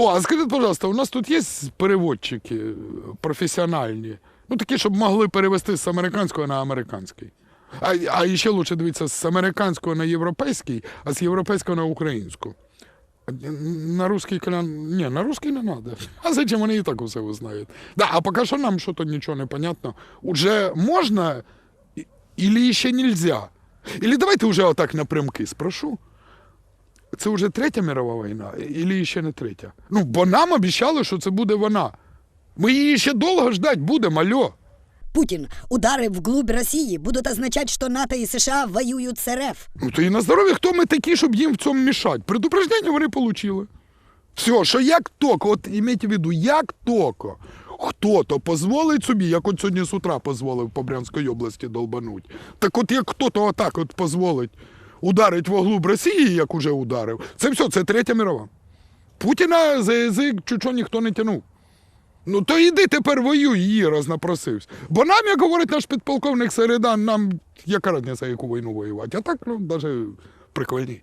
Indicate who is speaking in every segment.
Speaker 1: О, а скажіть, пожалуйста, у нас тут є переводчики е, професіональні? Ну, такі, щоб могли перевести з американського на американський. А, а ще лучше дивіться, з американського на європейський, а з європейського на українську. На русский канал... Не, на русский не надо. А зачем вони і так усе узнають? Да, а поки що нам що-то нічого не понятно. Уже можна или ще нельзя? Или давайте вже отак напрямки спрошу. Це вже третя мірова війна, і ще не третя? Ну, бо нам обіцяли, що це буде вона. Ми її ще довго ждать будемо, альо.
Speaker 2: Путин. Удары вглубь России будут означать, что НАТО и США воюют с РФ.
Speaker 1: Ну то і на здоров'я, хто ми такі, щоб їм в цьому мішати? Предупреждення вони отримали. Все, що як токо, от імейте в виду, як токо, хто-то дозволить собі, як от сьогодні з утра дозволив по Брянській області долбануть. Так от як хто-то отак от дозволить ударить в оглуб Росії, як уже ударив, це все, це третя мірова. Путіна за язик чучо ніхто не тянув. Ну то йди тепер воюй, її рознапросився. Бо нам, як говорить наш підполковник Середан, нам яка разниця, яку війну воювати. А так, ну, навіть прикольні.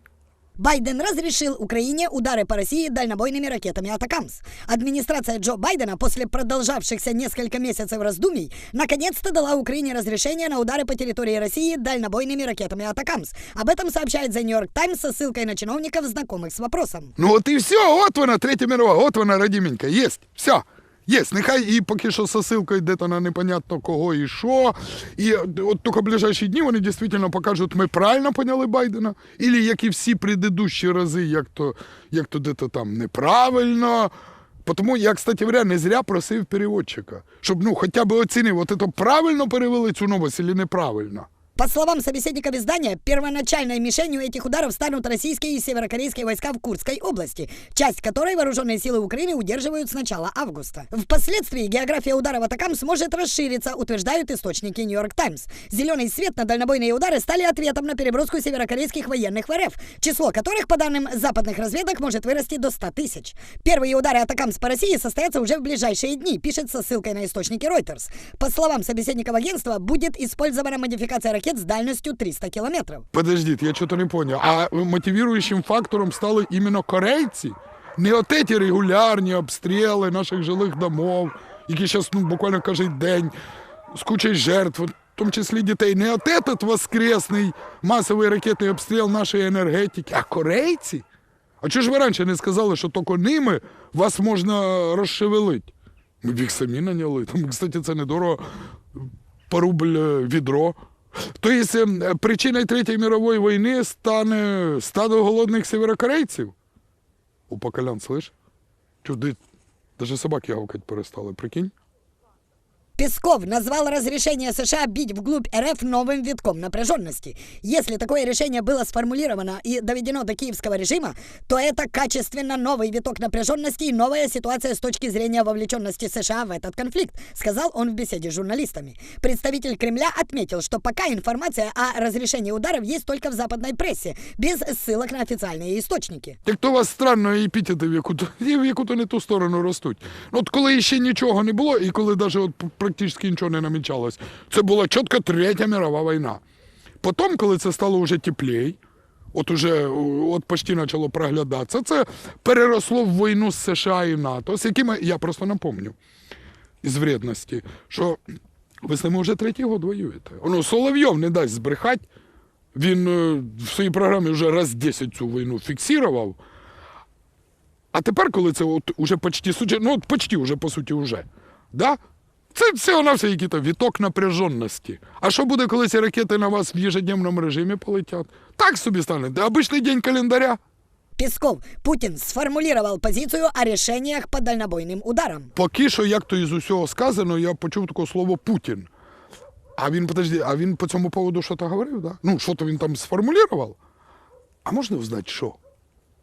Speaker 2: Байден разрешил Украине удары по России дальнобойными ракетами «Атакамс». Администрация Джо Байдена после продолжавшихся несколько месяцев раздумий наконец-то дала Украине разрешение на удары по территории России дальнобойными ракетами «Атакамс». Об этом сообщает The New York Times со ссылкой на чиновников, знакомых с вопросом.
Speaker 1: Ну от і все, от вона, третя мірова, от вона, Радіменька, єсть, все. Єсть, нехай і поки що сосилкою йде на непонятно кого і що. І от тільки ближайші дні вони дійсно покажуть, ми правильно поняли Байдена, Ілі як і всі предыдущі рази, як то, як то де-то там неправильно. Тому я, кстати говоря, не зря просив переводчика, щоб ну, хоча б оцінив, от це правильно перевели цю новость, чи неправильно.
Speaker 2: По словам собеседников издания, первоначальной мишенью этих ударов станут российские и северокорейские войска в Курской области, часть которой вооруженные силы Украины удерживают с начала августа. Впоследствии география ударов атакам сможет расшириться, утверждают источники Нью-Йорк Таймс. Зеленый свет на дальнобойные удары стали ответом на переброску северокорейских военных в РФ, число которых, по данным западных разведок, может вырасти до 100 тысяч. Первые удары атакамс по России состоятся уже в ближайшие дни, пишет со ссылкой на источники Reuters. По словам собеседников агентства, будет использована модификация ракет с дальностью 300 километров.
Speaker 1: Подождіть, я чого-то не поняв. А мотивуючим фактором стали іменно корейці? Не от ці регулярні обстріли наших жилих домов, які зараз ну, буквально кожен день з кучою жертв, в тому числі дітей. Не от этот воскресний масовий ракетний обстріл нашої енергетики, а корейці? А чого ж ви раніше не сказали, що тільки ними вас можна розшевелити? Ми б їх самі наняли. Там, кстати, це недорого по рубль відро. Тобто причиною Третьої мирової війни стане стадо голодних северокорейців? У Поколян, слышь? Чуди, навіть собаки гавкать перестали, прикинь?
Speaker 2: Песков назвал разрешение США бить вглубь РФ новым витком напряженности. Если такое решение было сформулировано и доведено до киевского режима, то это качественно новый виток напряженности и новая ситуация с точки зрения вовлеченности США в этот конфликт, сказал он в беседе с журналистами. Представитель Кремля отметил, что пока информация о разрешении ударов есть только в западной прессе, без ссылок на официальные источники.
Speaker 1: Як то у вас странно епітети в яку-то, в яку-то не ту сторону ростуть. Ну, От коли ще нічого не було, і коли навіть от практично нічого не намічалось, це була чітко Третя мірова війна. Потім, коли це стало вже теплей, от уже от почти почало проглядатися, це переросло в війну з США і НАТО, з якими, я просто напомню, із вредності, що ви з ними вже третій год воюєте. Воно Соловйов не дасть збрехати. Він е, в своїй програмі вже раз 10 цю війну фіксував. А тепер, коли це от уже почти суті, ну от почти вже по суті вже, да? Це все на все який-то віток напряженості. А що буде, коли ці ракети на вас в ежедневному режимі полетять? Так собі стане. Обичний день календаря.
Speaker 2: Песков, Путин сформулировал позицию о решениях по дальнобойным ударам.
Speaker 1: Поки що, як то із усього сказано, я почув таке слово Путін. А він, подожди, а він по цьому поводу щось говорив, да? Ну, що то він там сформулював? А можна узнати, що?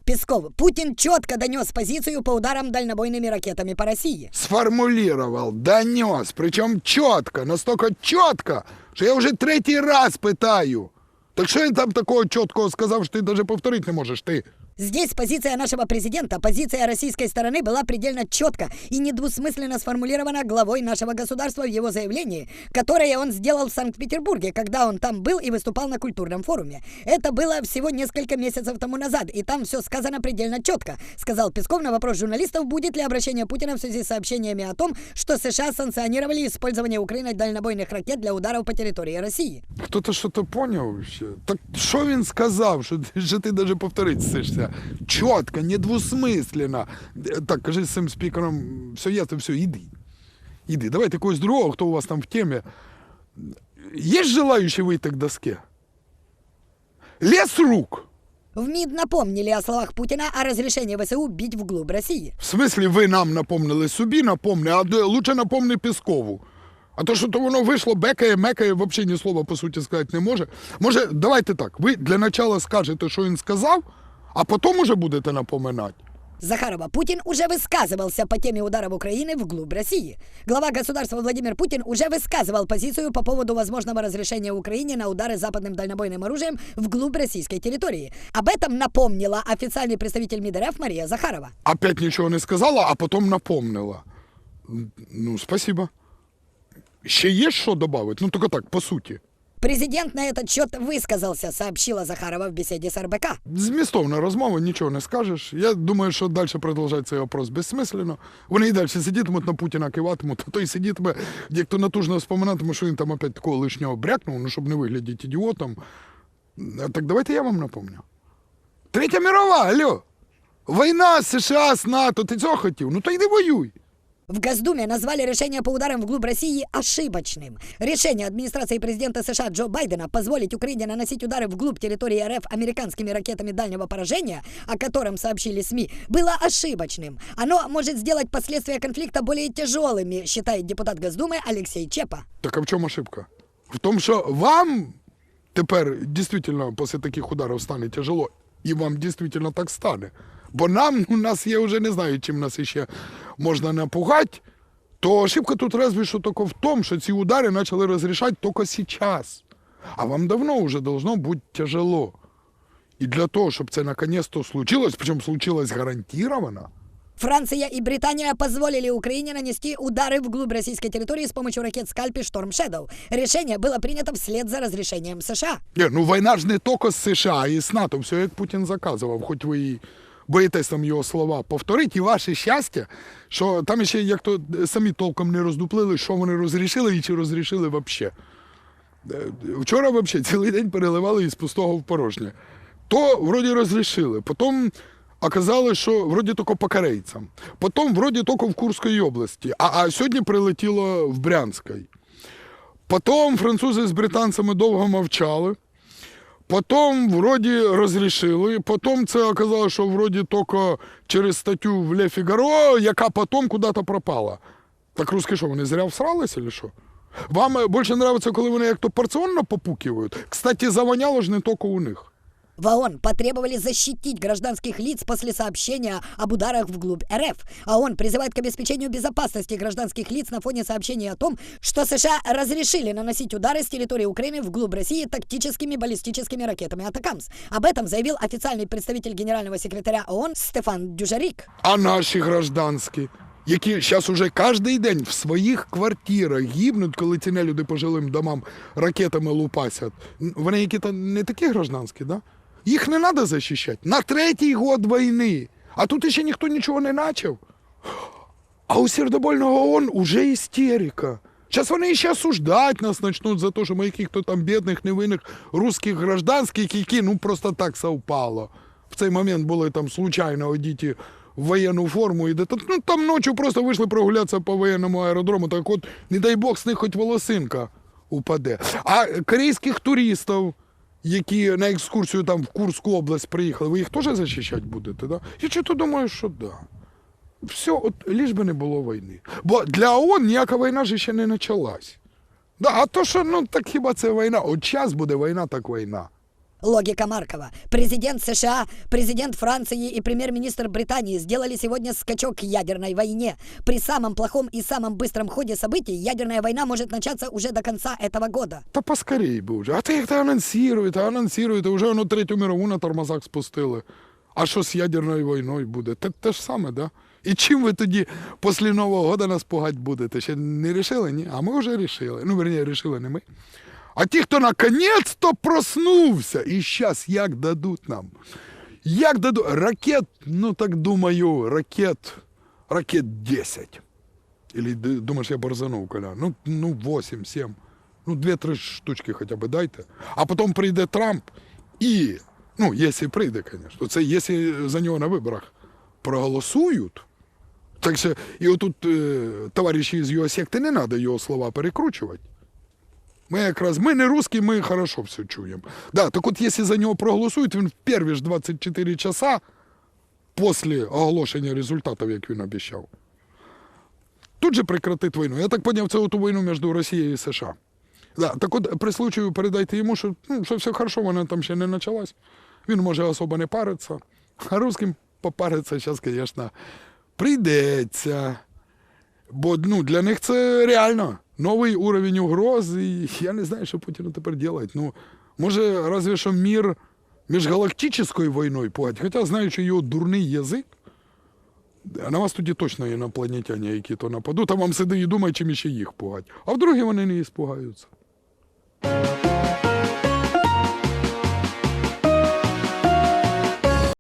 Speaker 2: Песков, Путин четко донес позицию по ударам дальнобойными ракетами по России.
Speaker 1: сформулировал, донес, причем четко, настолько четко, що я вже третій раз питаю. Так що він там такого чіткого сказав, що ти навіть повторити не можеш, ти?
Speaker 2: Здесь позиция нашего президента, позиция российской стороны была предельно четко и недвусмысленно сформулирована главой нашего государства в его заявлении, которое он сделал в Санкт-Петербурге, когда он там был и выступал на культурном форуме. Это было всего несколько месяцев тому назад, и там все сказано предельно четко, сказал Песков на вопрос журналистов, будет ли обращение Путина в связи с сообщениями о том, что США санкционировали использование Украиной дальнобойных ракет для ударов по территории России.
Speaker 1: Хто-то що-то поняв ще? Так що він сказав, що, ти- що ти навіть повторити сишся? Чітко, недвусмисленно. Так, кажи з цим спікером, все ясно, все, іди. Іди, давайте когось другого, хто у вас там в темі. Є желаючі вийти к доске? Лес рук.
Speaker 2: В МИД напомнили о словах Путина о разрешении ВСУ бить вглубь России.
Speaker 1: В смислі, ви нам напомнили собі, напомни, а лучше напомни Піскову. А то, що то воно вийшло, бекає, мекає, взагалі ні слова по суті сказати не може. Може, давайте так. Ви для начала скажете, що він сказав, а потім уже будете напоминати.
Speaker 2: Захарова, Путин уже высказывался по теме ударов Украины вглубь России. Глава государства Владимир Путин уже высказывал позицию по поводу возможного разрешения Украине на удары западным дальнобойным оружием вглубь российской территории. Об этом напомнила официальный представитель МИД РФ Мария Захарова.
Speaker 1: Опять нічого не сказала, а потім напомнила. М, Ну, спасибо. Ще є що додати? Ну, тільки так, по суті.
Speaker 2: Президент на этот счет высказался, сообщила Захарова в беседе с РБК.
Speaker 1: Змістовна розмова, нічого не скажеш. Я думаю, що далі продовжати цей вопрос безсмислено. Вони і далі сидітимуть на Путіна киватимуть, а той сидітиме, як то натужно споминатиме, що він там опять такого лишнього брякнув, ну щоб не виглядати ідіотом. Так давайте я вам напомню. Третя мирова, алло! Війна США, з НАТО, ти цього хотів? Ну то йди воюй.
Speaker 2: В Госдуме назвали решение по ударам вглубь России ошибочным. Решение администрации президента США Джо Байдена позволить Украине наносить удары вглубь территории РФ американскими ракетами дальнего поражения, о котором сообщили СМИ, было ошибочным. Оно может сделать последствия конфликта более тяжелыми, считает депутат Госдумы Алексей Чепа.
Speaker 1: Так а в чому ошибка? В тому, що вам тепер дійсно після таких ударів стане тяжело, і вам дійсно так стане. Бо нам, у нас я вже не знаю, чим нас ще можна напугати, то ошибка тут разве що тільки в тому, що ці удари почали розрішати тільки зараз. А вам давно вже должно бути тяжело. І для того, щоб це наконец-то случилось, причому случилось гарантировано,
Speaker 2: Франция и Британия позволили Украине нанести удары вглубь российской территории с помощью ракет «Скальп» и «Шторм Шэдоу». Решение было принято вслед за разрешением США.
Speaker 1: Ні, ну війна ж не тільки з США і з НАТО, все як Путін заказував, хоч ви і боїтесь там його слова повторити, і ваше щастя, що там ще як то самі толком не роздуплили, що вони розрішили і чи розрішили взагалі. Вчора взагалі цілий день переливали із пустого в порожнє. То вроді розрішили, потім оказалось, що вроді тільки по корейцям, потім вроді тільки в Курській області, а, а сьогодні прилетіло в Брянській. Потім французи з британцями довго мовчали. Потім вроде розрішили. Потім це оказалось, що вроді тільки через статтю в Ле Фігаро, яка потім куди-то пропала. Так русські що, вони зря всралися чи що? Вам більше подобається, коли вони як то порціонно попукивають? Кстати, завоняло ж не тільки у них.
Speaker 2: В ООН потребовали защитить гражданских лиц после сообщения об ударах вглубь РФ. ООН призывает к обеспечению безопасности гражданских лиц на фоне сообщения о том, что США разрешили наносить удары с территории Украины вглубь России тактическими баллистическими ракетами «Атакамс». Об этом заявил официальный представитель генерального секретаря ООН Стефан Дюжарик.
Speaker 1: А наші гражданські, які зараз уже кожен день в своїх квартирах гибнуть, коли ці люди по жилим домам ракетами лупасять. Н- Вони які-то не такі гражданські, да? Їх не треба захищати. На третій год війни. А тут ще ніхто нічого не почав. А у сердобольного ООН уже істерика. Зараз вони ще осуждать нас почнуть за те, що ми яких-то там бідних, невинних русських гражданських, які ну просто так совпало. В цей момент були там случайно одіті в воєнну форму і де ну там ночі просто вийшли прогулятися по воєнному аеродрому, так от, не дай Бог, з них хоч волосинка упаде. А корейських туристів, які на екскурсію там в Курську область приїхали, ви їх теж захищати будете? Да? Я чого думаю, що да. Все, от ліж би не було війни. Бо для ООН ніяка війна ж ще не почалась. Да, а то, що ну так хіба це війна? От час буде війна, так війна.
Speaker 2: Логика Маркова. Президент США, президент Франции и премьер-министр Британии сделали сегодня скачок к ядерной войне. При самом плохом и самом быстром ходе событий ядерная война может начаться уже до конца этого года.
Speaker 1: Та поскорей би вже. А то як то анонсуєте, анонсуєте, вже воно третю мирову на тормозах спустили. А що з ядерною війною буде? Те, те ж саме, да? І чим ви тоді після Нового року нас пугати будете? Ще не рішили? Ні? А ми вже рішили. Ну, верні, рішили не ми. А ті, хто наконець-то проснувся, і зараз як дадуть нам? Як дадуть? Ракет, ну так думаю, ракет, ракет 10. Или д- думаешь, я борзанув, Коля? Ну, ну 8, 7. Ну, 2-3 штучки хоча б дайте. А потім прийде Трамп і, ну, якщо прийде, звісно, це якщо за нього на виборах проголосують. Так що, і отут е, товариші з його секти, не треба його слова перекручувати. Ми якраз, ми не русські, ми хорошо все чуємо. Да, так от, якщо за нього проголосують, він в перші ж 24 часа після оголошення результатів, як він обіцяв, тут же прекратить війну. Я так поняв, це оту війну між Росією і США. Да, так от при случаю передайте йому, що, ну, що все хорошо, вона там ще не почалась. Він може особо не париться. А русським попариться зараз, звісно, прийдеться. Бо ну, для них це реально новий уровень угроз, і я не знаю, що Путіну тепер робити. Ну, може, разве що мір міжгалактичною війною пугать, хоча знаючи його дурний язик, а на вас тоді точно інопланетяні, які то нападуть, а вам сиди і думає, чим ще їх пугать. А вдруге вони не іспугаються.